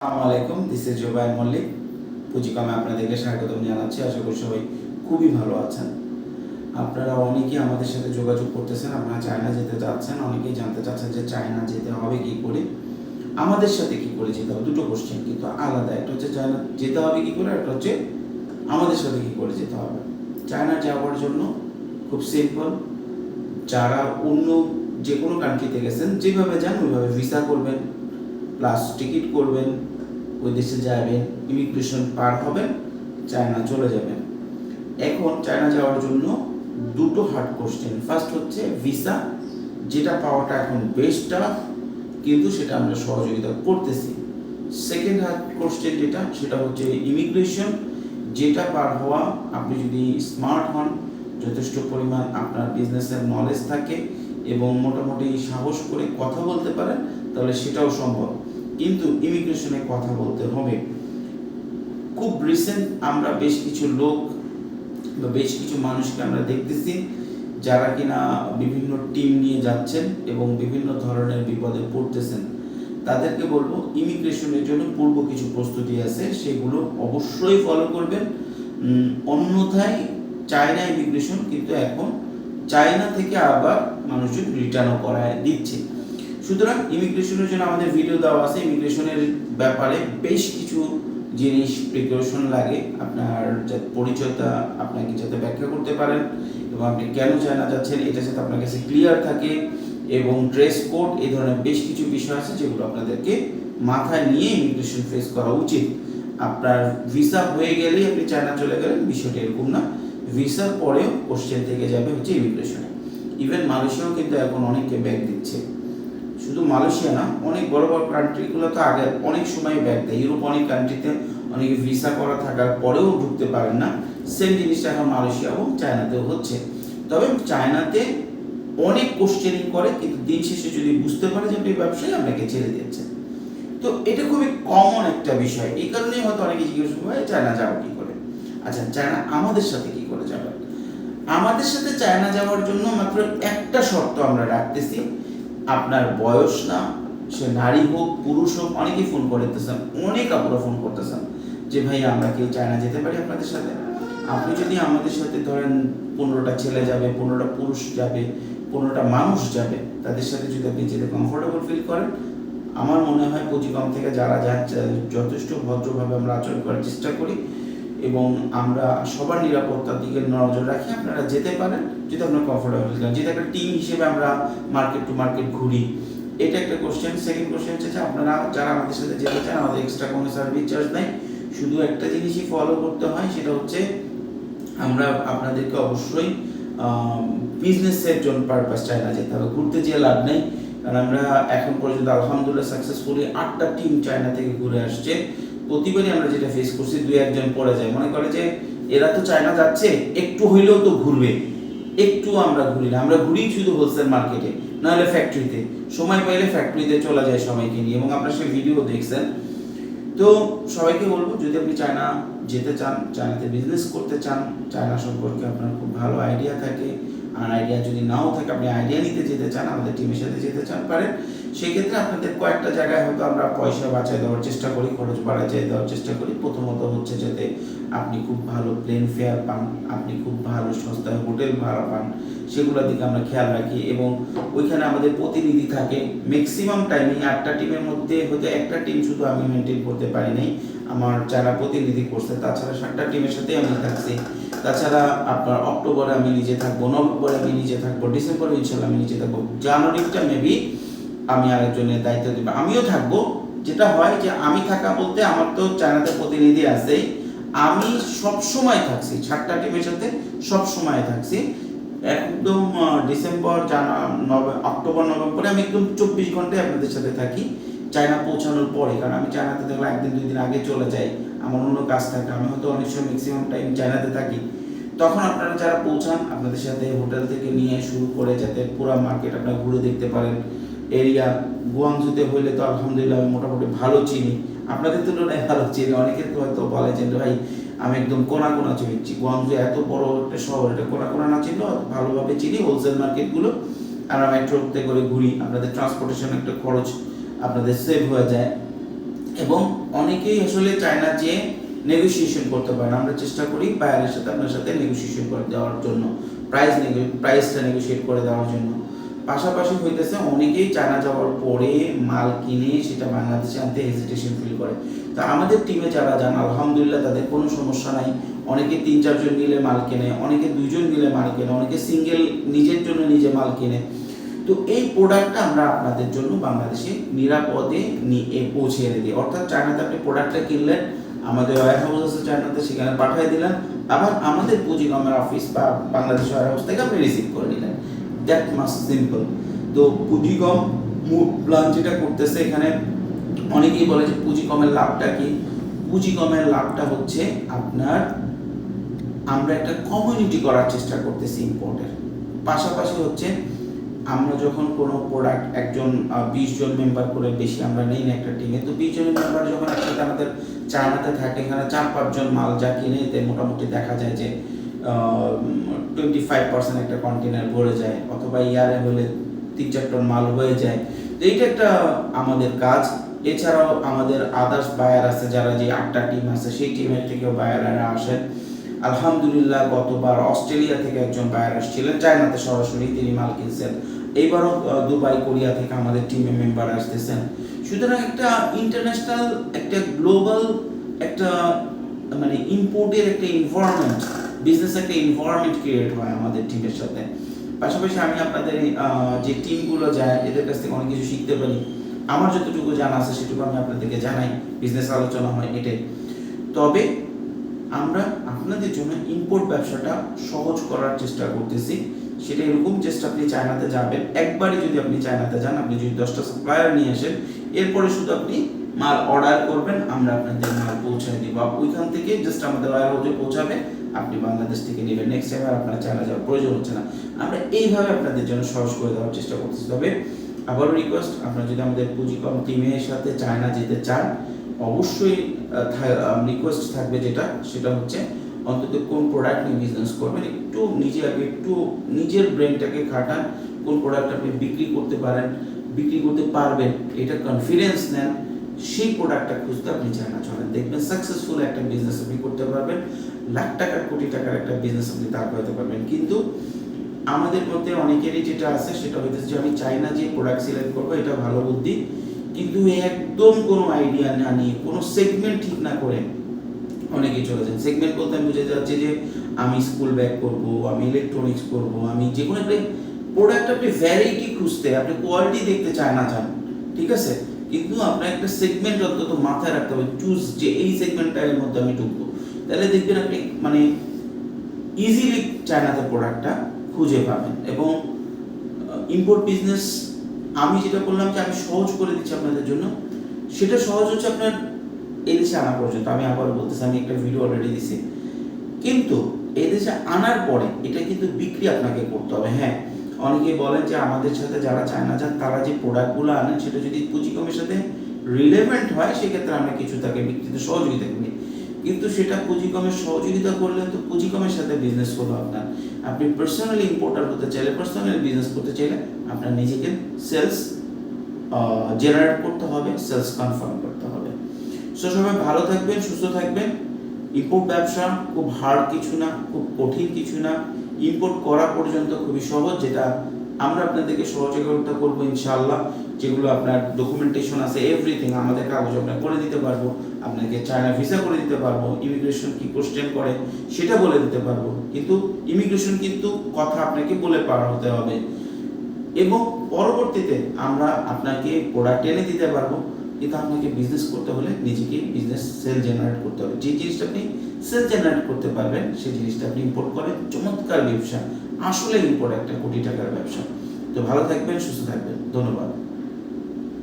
আসসালামু আলাইকুম this is Zobair Mallick পুঁজিকমে আপনাদেরকে স্বাগতম জানাচ্ছি। আশা করি সবাই খুবই ভালো আছেন। আপনারা অনেকেই আমাদের সাথে যোগাযোগ করতেছেন, আপনারা চায়না যেতে চাচ্ছেন, অনেকেই জানতে চাচ্ছেন যে চায়না যেতে হবে, কি করে? আমাদের সাথে কি করে যেতে হবে? দুটো কোশ্চেন কিন্তু আলাদা। একটা হচ্ছে চায়না যেতে হবে কি করে, একটা হচ্ছে আমাদের সাথে কি করে যেতে হবে। চায়না যাওয়ার জন্য খুব সিম্পল যারা অন্য যে কোনো কান্ট্রিতে গেছেন, যেভাবে যান, ওইভাবে ভিসা করবেন প্লাস টিকিট করবেন। ওই দেশে যাবেন ইমিগ্রেশন পার হবেন, চায়না চলে যাবেন। এখন চায়না যাওয়ার জন্য দুটো হার্ড কোশ্চেন ফার্স্ট হচ্ছে ভিসা যেটা পাওয়াটা এখন বেশ টাফ কিন্তু সেটা আমরা সহযোগিতা করতেছি। সেকেন্ড হার্ড কোশ্চেন যেটা, সেটা হচ্ছে ইমিগ্রেশন যেটা পার হওয়া, আপনি যদি স্মার্ট হন, যথেষ্ট পরিমাণ আপনার বিজনেসের নলেজ থাকে এবং মোটামুটি সাহস করে কথা বলতে পারেন, তাহলে সেটাও সম্ভব। কিন্তু ইমিগ্রেশনে কথা বলতে হবে। খুব রিসেন্ট আমরা বেশ কিছু লোক বা বেশ কিছু মানুষকে আমরা দেখতেছি, যারা কিনা বিভিন্ন টিম নিয়ে যাচ্ছেন এবং বিভিন্ন ধরনের বিপদে পড়তেছেন। তাদেরকে বলব, ইমিগ্রেশনের জন্য পূর্ব কিছু প্রস্তুতি আছে, সেগুলো অবশ্যই ফলো করবেন। অন্যথায় চায়না ইমিগ্রেশন কিন্তু এখন চায়না থেকে আবার মানুষজন রিটার্নও করায় দিচ্ছে। সুতরাং ইমিগ্রেশনের জন্য আমাদের ভিডিও দেওয়া আছে। ইমিগ্রেশনের ব্যাপারে বেশ কিছু জিনিস প্রিপারেশন লাগে। আপনার পরিচয়টা আপনাকে যাতে ব্যাখ্যা করতে পারেন এবং আপনি কেন চায়না যাচ্ছেন এটা যাতে আপনার কাছে ক্লিয়ার থাকে এবং ড্রেস কোড এই ধরনের বেশ কিছু বিষয় আছে যেগুলো আপনাদেরকে মাথায় নিয়ে ইমিগ্রেশন ফেস করা উচিত। আপনার ভিসা হয়ে গেলেই আপনি চায়না চলে গেলেন, বিষয়টা এরকম না। ভিসার পরেও কোশ্চেন থেকে যাবে হচ্ছে ইমিগ্রেশনে ইভেন মালয়েশিয়াও কিন্তু এখন অনেককে ব্যাগ দিচ্ছে। শুধু মালয়েশিয়া না, অনেক বড় বড় কান্ট্রিগুলো তো আগে অনেক সময় ব্যাগ দেয়। ইউরোপ অনেক কান্ট্রিতে অনেকে ভিসা করা থাকার পরেও ঢুকতে পারেন না। সেম জিনিসটা এখন মালয়েশিয়া এবং চায়নাতেও হচ্ছে। তবে চায়নাতে অনেক কোশ্চেনিং করে, কিন্তু দিন শেষে যদি বুঝতে পারে যে আপনি ব্যবসায়ী, আপনাকে ছেড়ে দিচ্ছে। তো এটা খুবই কমন একটা বিষয়। এই কারণেই হয়তো অনেকে জিজ্ঞেস করে চায়না যাব কি করে? আচ্ছা চায়না আমাদের সাথে কি করে যাবে? আমাদের সাথে চায়না যাওয়ার জন্য মাত্র একটা শর্ত আমরা রাখতেছি। আপনার বয়স না, সে নারী হোক, পুরুষ হোক, অনেকেই ফোন করতেছেন অনেক আপুরা ফোন করতেছেন যে ভাই আমরা কেউ চায়না যেতে পারি আপনাদের সাথে। আপনি যদি আমাদের সাথে ধরেন পনেরোটা ছেলে যাবে, পনেরোটা পুরুষ যাবে, পনেরোটা মানুষ যাবে, তাদের সাথে যদি আপনি যেতে কমফোর্টেবল ফিল করেন, আমার মনে হয় পুঁজিকম থেকে যারা যথেষ্ট ভদ্রভাবে আমরা আচরণ করার চেষ্টা করি এবং আমরা সবার নিরাপত্তার দিকে নজর রাখি, আপনারা যেতে পারেন। যদি আপনার কমফোর্টেবল করেন যেটা একটা টিম হিসেবে আমরা মার্কেট টু মার্কেট ঘুরি। এটা একটা কোশ্চেন সেকেন্ড কোশ্চেন হচ্ছে আপনারা যারা আমাদের সাথে যেতে চান, আমাদের এক্সট্রা কোনো সার্ভিস চার্জ নেই। শুধু একটা জিনিসই ফলো করতে হয়, সেটা হচ্ছে আমরা আপনাদেরকে অবশ্যই বিজনেসের জন্য পারপাস চায়না যেতে হবে। ঘুরতে যেয়ে লাভ নেই। কারণ আমরা এখন পর্যন্ত আলহামদুলিল্লাহ সাকসেসফুলি আটটা টিম চায়না থেকে ঘুরে আসছে। প্রতিবারই আমরা যেটা ফেস করছি দু একজন পড়ে যায়। মনে করে যে এরা তো চায়না যাচ্ছে, একটু হইলেও তো ঘুরবে। একটু আমরা ঘুরি না। আমরা ঘুরি শুধু হোলসেল মার্কেটে নাহলে ফ্যাক্টরিতে সময় পাইলে ফ্যাক্টরিতে চলে যায় সবাইকে নিয়ে, এবং আপনারা সেই ভিডিও দেখছেন। তো সবাইকে বলব, যদি আপনি চায়না যেতে চান, চায়নাতে বিজনেস করতে চান, চায়না সম্পর্কে আপনার খুব ভালো আইডিয়া থাকে। আর আইডিয়া যদি নাও থাকে, আপনি আইডিয়া নিতে যেতে চান, আমাদের টিমের সাথে যেতে চান, পারেন। সেক্ষেত্রে আপনাদের কয়েকটা জায়গায় হয়তো আমরা পয়সা বাঁচায় দেওয়ার চেষ্টা করি, খরচ বাড়ায় দেওয়ার চেষ্টা করি। প্রথমত হচ্ছে যাতে আপনি খুব ভালো প্লেন ফেয়ার পান, আপনি খুব ভালো সস্তায় হোটেল ভাড়া পান, সেগুলোর দিকে আমরা খেয়াল রাখি এবং ওইখানে আমাদের প্রতিনিধি থাকে। ম্যাক্সিমাম টাইমে আটটা টিমের মধ্যে হয়তো একটা টিম শুধু আমি মেনটেন করতে পারি নাই, আমার যারা প্রতিনিধি করছে, তাছাড়া সাতটা টিমের সাথে আমি থাকছি। তাছাড়া আপনার অক্টোবরে আমি নিজে থাকব, নভেম্বরে আমি নিজে থাকব, ডিসেম্বরে ইনশাল্লাহ আমি নিজে থাকব। জানুয়ারিটা মেবি আমি আরেকজনের দায়িত্ব দেবো। আমিও থাকব। যেটা হয় যে আমি থাকা বলতে আমার তো চায়নাতে প্রতিনিধি আছেই। আমি সব সময় থাকছি, সাতটা টিমের সাথে সব সময় থাকছি। একদম ডিসেম্বর অক্টোবর নভেম্বরে আমি একদম চব্বিশ ঘন্টায় আপনাদের সাথে থাকি। চায়না পৌঁছানোর পরে, কারণ আমি চায়নাতে দেখলে একদিন, দুই দিন আগে চলে যাই। আমার অন্য কাজ থাকে, আমি হয়তো অনেক সময় ম্যাক্সিমাম টাইম চায়নাতে থাকি। তখন আপনারা যারা পৌঁছান, আপনাদের সাথে হোটেল থেকে নিয়ে শুরু করে যাতে পুরো মার্কেট আপনারা ঘুরে দেখতে পারেন। এরিয়া গুয়াংজুতে হইলে তো আলহামদুলিল্লাহ আমি মোটামুটি ভালো চিনি। আপনাদের তুলনায় ভালো চিনি। অনেকে তো হয়তো বলে যে, ভাই, আমি একদম কোনা কোনা চিনিচ্ছি গুয়াংজু এত বড় একটা শহর, এটা কোনা কোনা না চিনলেও ভালোভাবে চিনি হোলসেল মার্কেটগুলো আমরা মেট্রোতে করে ঘুরি, আপনাদের ট্রান্সপোর্টেশন একটা খরচ আপনাদের সেভ হয়ে যায়। এবং অনেকেই আসলে চায় না যে নেগোসিয়েশন করতে পারেন। আমরা চেষ্টা করি বায়ারের সাথে আপনার সাথে নেগোসিয়েশন করে দেওয়ার জন্য প্রাইস প্রাইসটা নেগোসিয়েট করে দেওয়ার জন্য। পাশাপাশি হইতেছে অনেকেই চায়না যাওয়ার পরে মাল কিনে সেটা বাংলাদেশে আনতে হেজিটেশন ফিল করে। তা আমাদের টিমে যারা যান, আলহামদুলিল্লাহ তাদের কোনো সমস্যা নাই। অনেকে তিন, চারজন মিলে মাল কেনে, অনেকে দুইজন মিলে মাল কেনে, অনেকে সিঙ্গেল নিজের জন্য নিজে মাল কেনে। তো এই প্রোডাক্টটা আমরা আপনাদের জন্য বাংলাদেশে নিরাপদে নিয়ে পৌঁছে এনে দিই। অর্থাৎ চায়নাতে আপনি প্রোডাক্টটা কিনলেন, আমাদের ওয়ার হাউস আছে চায়নাতে, সেখানে পাঠিয়ে দিলেন, আবার আমাদের পুঁজিগমের অফিস বা বাংলাদেশ ওয়ার হাউস থেকে আপনি রিসিভ করে নিলেন। দ্যাট মাস সিম্পল তো পুঁজিগম মুড প্ল্যান যেটা করতেছে এখানে অনেকেই বলে যে পুঁজিগমের লাভটা কি? পুঁজিগমের লাভটা হচ্ছে আপনার, আমরা একটা কমিউনিটি করার চেষ্টা করতেছি ইম্পোর্টের পাশাপাশি হচ্ছে আমরা যখন কোনো প্রোডাক্ট একজন বিশ জন মেম্বার করে বেশি আমরা নেই না একটা টিমে তো বিশ জন মেম্বার যখন একসাথে আমাদের চায়নাতে থাকে, এখানে চার পাঁচজন মাল যা কিনে এতে মোটামুটি দেখা যায় যে টোয়েন্টি ফাইভ পার্সেন্ট একটা কন্টেনার ভরে যায় অথবা ইয়ারে হলে তিন চার টন মাল হয়ে যায়। তো এইটা একটা আমাদের কাজ। এছাড়াও আমাদের আদার্স বায়ার আছে, যারা যে আটটা টিম আছে, সেই টিমের থেকেও বায়াররা আসেন। আলহামদুলিল্লাহ, গতবার অস্ট্রেলিয়া থেকে একজন বায়ার আসছিলেন চায়নাতে সরাসরি তিনি মাল কিনছেন। এইবারও দুবাই, কোরিয়া থেকে আমাদের টিমে মেম্বার আসতেছেন। সুতরাং একটা ইন্টারন্যাশনাল একটা গ্লোবাল একটা মানে ইম্পোর্টের একটা এনভায়রনমেন্ট বিজনেস একটা এনভায়রনমেন্ট ক্রিয়েট হয় আমাদের টিমের সাথে। পাশাপাশি আমি আপনাদের যে টিমগুলো যায়, এদের কাছ থেকে অনেক কিছু শিখতে পারি। আমার যতটুকু জানা আছে সেটুকু আমি আপনাদেরকে জানাই। বিজনেস আলোচনা হয় এটাই তবে আমরা আপনাদের জন্য ইম্পোর্ট ব্যবসাটা সহজ করার চেষ্টা করতেছি। সেটা এরকম চেষ্টা আপনি চায়নাতে যাবেন। একবারই যদি আপনি চায়নাতে যান, আপনি যদি দশটা সাপ্লায়ার নিয়ে আসেন, এরপরে শুধু আপনি মাল অর্ডার করবেন, আমরা আপনাদের মাল পৌঁছায় দিব। ওইখান থেকে জাস্ট আমাদের ওয়ার হাউসে পৌঁছাবে। আপনি বাংলাদেশ থেকে নেবেন। নেক্সট টাইম আর আপনার চায়না যাওয়ার প্রয়োজন হচ্ছে না। আমরা এইভাবে আপনাদের জন্য সহজ করে দেওয়ার চেষ্টা করতেছি। তবে আবারও রিকোয়েস্ট আপনারা যদি আমাদের পুঁজিকম টিমের সাথে চায়না যেতে চান, অবশ্যই রিকোয়েস্ট থাকবে যেটা, সেটা হচ্ছে অন্তত কোন প্রোডাক্ট নিয়ে বিজনেস করবেন, একটু নিজে আগে, একটু নিজের ব্রেনটাকে খাটান, কোন প্রোডাক্ট আপনি বিক্রি করতে পারেন, বিক্রি করতে পারবেন, এটা কনফিডেন্স নেন, সেই প্রোডাক্টটা খুঁজতে আপনি চায়না চলেন। দেখবেন সাকসেসফুল একটা বিজনেস আপনি করতে পারবেন। লাখ টাকার, কোটি টাকার একটা বিজনেস আপনি দাঁড় করাতে পারবেন। কিন্তু আমাদের মধ্যে অনেকেরই যেটা আছে, সেটা হইতেছে যে আমি চাই না যে প্রোডাক্ট সিলেক্ট করব, এটা ভালো বুদ্ধি। কিন্তু একদম কোনো আইডিয়া না নিয়ে, কোনো সেগমেন্ট ঠিক না করে অনেকেই চলে যান। সেগমেন্ট বলতে আমি বুঝে যাচ্ছি যে আমি স্কুল ব্যাগ করব, আমি ইলেকট্রনিক্স করব, আমি যে কোনো একটা প্রোডাক্ট আপনি ভ্যারাইটি খুঁজতে, আপনি কোয়ালিটি দেখতে চায় না চান, ঠিক আছে? কিন্তু আপনার একটা সেগমেন্ট অন্তত মাথায় রাখতে হবে চুজ যে এই সেগমেন্টটার মধ্যে আমি ঢুকবো। তাহলে দেখবেন আপনি মানে ইজিলি চায়নাতে প্রোডাক্টটা খুঁজে পাবেন। এবং ইম্পোর্ট বিজনেস আমি যেটা বললাম যে আমি সহজ করে দিচ্ছি আপনাদের জন্য, সেটা সহজ হচ্ছে আপনার এদেশে আনা পর্যন্ত। আমি আবার বলতেছি, আমি একটা ভিডিও অলরেডি দিছি। কিন্তু এদেশে আনার পরে এটা কিন্তু বিক্রি আপনাকে করতে হবে। হ্যাঁ অনেকে বলেন যে আমাদের সাথে যারা চায়না যান, তারা যে প্রোডাক্টগুলো আনেন, সেটা যদি পুঁজিকমের সাথে রিলেভেন্ট হয়, সেক্ষেত্রে আমরা কিছু তাকে বিক্রিতে সহযোগিতা করি। কিন্তু সেটা পুঁজিকমের সহযোগিতা করলে তো পুঁজিকমের সাথে বিজনেস করব আপনার। আপনি পার্সোনালি ইম্পোর্টার হতে চাইলে পার্সোনালি বিজনেস করতে চাইলে আপনার নিজেকে সেলস জেনারেট করতে হবে সেলস কনফার্ম করতে হবে। সো সবাই ভালো থাকবেন, সুস্থ থাকবেন। ইম্পোর্ট ব্যবসা খুব হার্ড কিছু না, খুব কঠিন কিছু না। ইম্পোর্ট করা পর্যন্ত খুবই সহজ, যেটা আমরা আপনাদেরকে সহযোগিতা করব ইনশাআল্লাহ, যেগুলো আপনার ডকুমেন্টেশন আছে এভরিথিং আমাদের কাগজ আপনার করে দিতে পারব, আপনাকে চায়না ভিসা করে দিতে পারব ইমিগ্রেশন কি কোশ্চেন করে সেটা বলে দিতে পারব, কিন্তু ইমিগ্রেশন কিন্তু কথা আপনাকে বলে পার হতে হবে। এবং পরবর্তীতে আমরা আপনাকে প্রোডাক্ট এনে দিতে পারব, কিন্তু আপনাকে বিজনেস করতে হলে নিজেকে বিজনেস সেল জেনারেট করতে হবে। যে জিনিসটা আপনি সেল জেনারেট করতে পারবেন, সেই জিনিসটা আপনি ইম্পোর্ট করেন, চমৎকার ব্যবসা। আসলে ইম্পর্টেন্ট একটা কোটি টাকার ব্যবসা। তো ভালো থাকবেন সুস্থ থাকবেন। ধন্যবাদ।